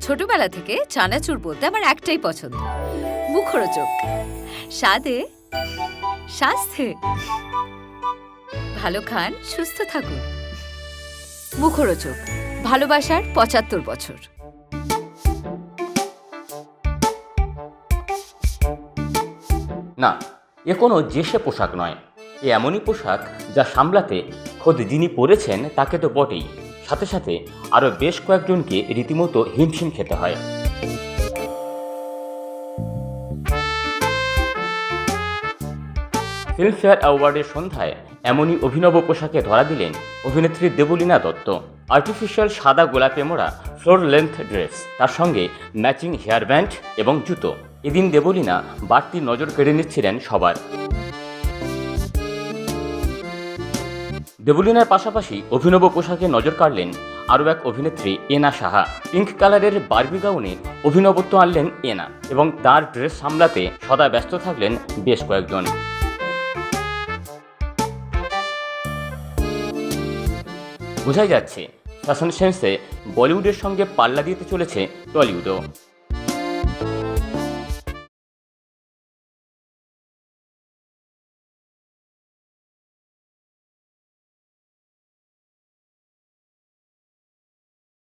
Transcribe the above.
ছোটবেলা থেকে চানাচুর বলতে আমার একটাই পছন্দ। মুখরোচক। স্বাদে, স্বাস্থ্যে। ভালো খান, সুস্থ থাকুন। মুখরোচক। ভালোবাসার পঁচাত্তর বছর। না, এ কোনো জেসে পোশাক নয়। এ এমনই পোশাক যা সামলাতে, খোদ যিনি পরেছেন, তাকে তো বটেই। সাথে সাথে আরও বেশ কয়েকজনকে রীতিমতো হিমশিম খেতে হয়। ফিল্মফেয়ার অ্যাওয়ার্ডের সন্ধ্যায় এমনই অভিনব পোশাকে ধরা দিলেন অভিনেত্রী দেবলীনা দত্ত। আর্টিফিশিয়াল সাদা গোলাপে মোড়া ফ্লোর লেন্থ ড্রেস তার সঙ্গে ম্যাচিং হেয়ার ব্যান্ড এবং জুতো। এদিন দেবলীনা বাড়তি নজর কেড়ে নিচ্ছিলেন সবার। দেবলীনার পাশাপাশি অভিনব পোশাকে নজর কাড়লেন আরও এক অভিনেত্রী, এনা সাহা। পিঙ্ক কালারের বার্বি গাউনে অভিনবত্ব আনলেন এনা এবং তার ড্রেস সামলাতে সদা ব্যস্ত থাকলেন বেশ কয়েকজন। বোঝাই যাচ্ছে, ফ্যাশন সেন্সে বলিউডের সঙ্গে পাল্লা দিতে চলেছে টলিউডও।